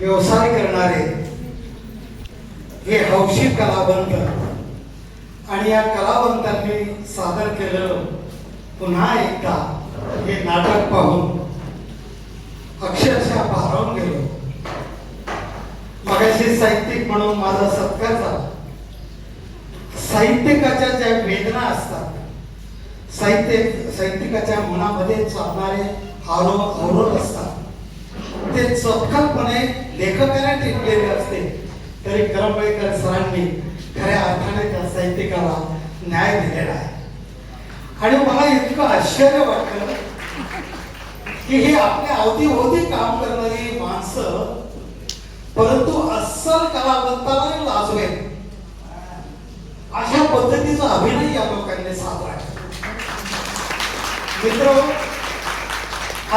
व्यवसाय करणारे हे हौशी कलावंत. आणि या कलावंतांनी सादर केलेलं पुन्हा एकदा हे नाटक पाहून अक्षरशः भारावून गेलो. मगाशी साहित्यिक म्हणून माझा सत्कार झाला. साहित्यिकाच्या ज्या वेदना असतात साहित्य साहित्यिकाच्या मनामध्ये चालणारे आरो अवरोध असतात ते चपखलपणे लेखकाने टिकलेले असते. तरी करंबळेकर सरांनी खऱ्या अर्थाने त्या साहित्यिकाला न्याय दिलेला आहे. आणि मला इतकं आश्चर्य वाटलं की हे आपल्या अवतीभोवती काम करणारी माणसं परंतु अस्सल कलावंताला लाजवे अशा पद्धतीचा अभिनय या लोकांनी साधला आहे. मित्र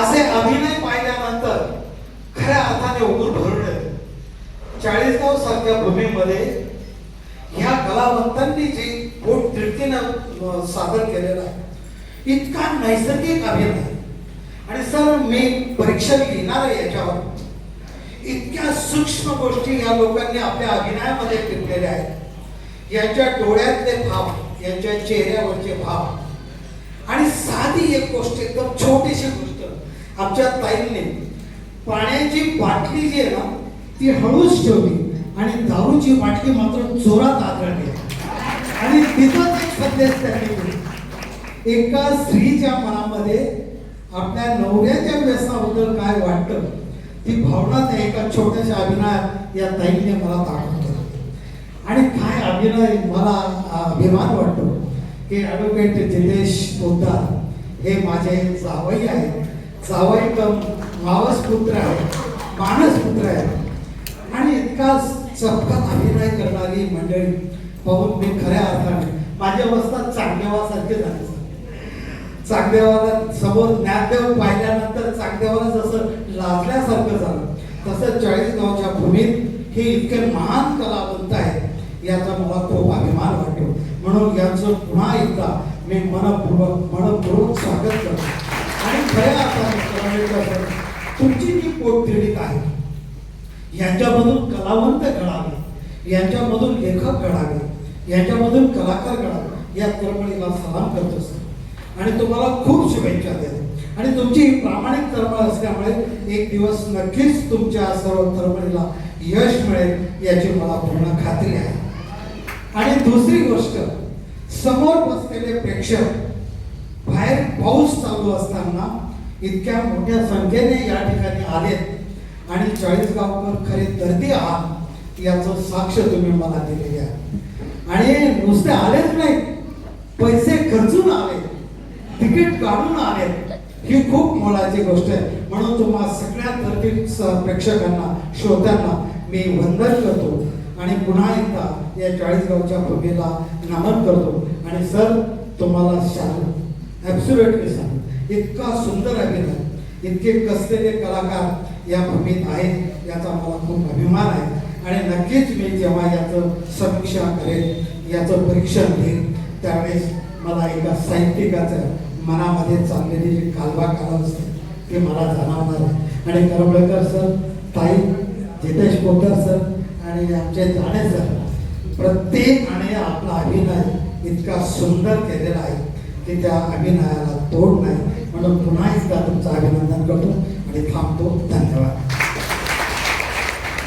असे अभिनय पाहिल्यानंतर खऱ्या अर्थाने उघड भरलं चाळीसगाव सारख्या भूमीमध्ये ह्या कलावंतांनी जी पोट तृप्तीनं सादर केलेला आहे इतका नैसर्गिक अभिनय. आणि सर मी परीक्षा घेणार आहे याच्यावर. इतक्या सूक्ष्म गोष्टी या लोकांनी आपल्या अभिनयामध्ये टिपलेल्या आहेत. यांच्या डोळ्यातले भाव यांच्या चेहऱ्यावरचे भाव. आणि साधी एक गोष्ट एकदम छोटीशी गोष्ट. आमच्या ताईंनी पाण्याची बाटली जी आहे ना ती हळूच ठेवली. आणि दारूची बाटली मात्र जोरात आदळली. आणि तिथंच एक संदेश त्यांनी दिला. एका स्त्रीच्या मनामध्ये आपल्या नवऱ्याच्या व्यसनाबद्दल काय वाटतं? ती भावना त्या एका छोट्याशा अभिनयात या ताईने मला दाखवत. आणि काय अभिनय मला अभिमान वाटतो? की ॲडव्होकेट जितेश पोद्दार हे माझे जावई आहेत. जावई कम वावस पुत्र आहे माणस पुत्र आहे. आणि इतका चपकात अभिनय करणारी मंडळी पाहून मी खऱ्या अर्थाने माझी अवस्था चांगदेवासारखी झाली. सर. चांगदेवाला समोर ज्ञानदेव पाहिल्यानंतर चांगदेवाला जसं लाजल्यासारखं झालं तसं चाळीसगावच्या भूमीत हे इतके महान कलावंत आहेत याचा मला खूप अभिमान वाटतो. म्हणून यांचं पुन्हा एकदा मी मनपूर्वक मनपूर्वक स्वागत करतो. आणि खऱ्या अर्थाने तुमची जी पोटतिडीक आहे यांच्यामधून कलावंत घडावे यांच्यामधून लेखक घडावे यांच्यामधून कलाकार घडावे या तळमळीला सलाम करतो सर. आणि तुम्हाला खूप शुभेच्छा देतो. आणि तुमची ही प्रामाणिक तळमळ असल्यामुळे एक दिवस नक्कीच तुमच्या सर्व तळमळीला यश मिळेल याची मला पूर्ण खात्री आहे. आणि दुसरी गोष्ट समोर बसलेले प्रेक्षक बाहेर पाऊस चालू असताना इतक्या मोठ्या संख्येने या ठिकाणी आलेत. आणि चाळीसगावकर खरे दर्दी आहात याचं साक्ष तुम्ही मला दिलेली आहे. आणि नुसते आलेच नाही पैसे खर्चून आले तिकीट काढून आले ही खूप मोलाची गोष्ट आहे. म्हणून तुम्हा सगळ्या तर्फी प्रेक्षकांना श्रोत्यांना मी वंदन करतो. आणि पुन्हा एकदा या चाळीसगावच्या भूमीला नमन करतो. आणि सर तुम्हाला शालू ॲब्सुलेटली सांगतो इतका सुंदर अभिनय इतके कसलेले कलाकार या भूमीत आहेत याचा मला खूप अभिमान आहे. आणि नक्कीच मी जेव्हा याचं समीक्षा करेन याचं परीक्षण घेईन त्यावेळेस मला एका साहित्यिकाचं मनामध्ये चाललेली जी कालवा कालव असते ते मला जाणवणार आहे. आणि करबळकर सर ताई जितेश पोतर सर आणि आमचे जाणे सर प्रत्येकाने आपला अभिनय इतका सुंदर केलेला आहे. की त्या अभिनयाला तोड नाही. म्हणून पुन्हा एकदा तुमचं अभिनंदन करतो आणि थांबतो. धन्यवाद.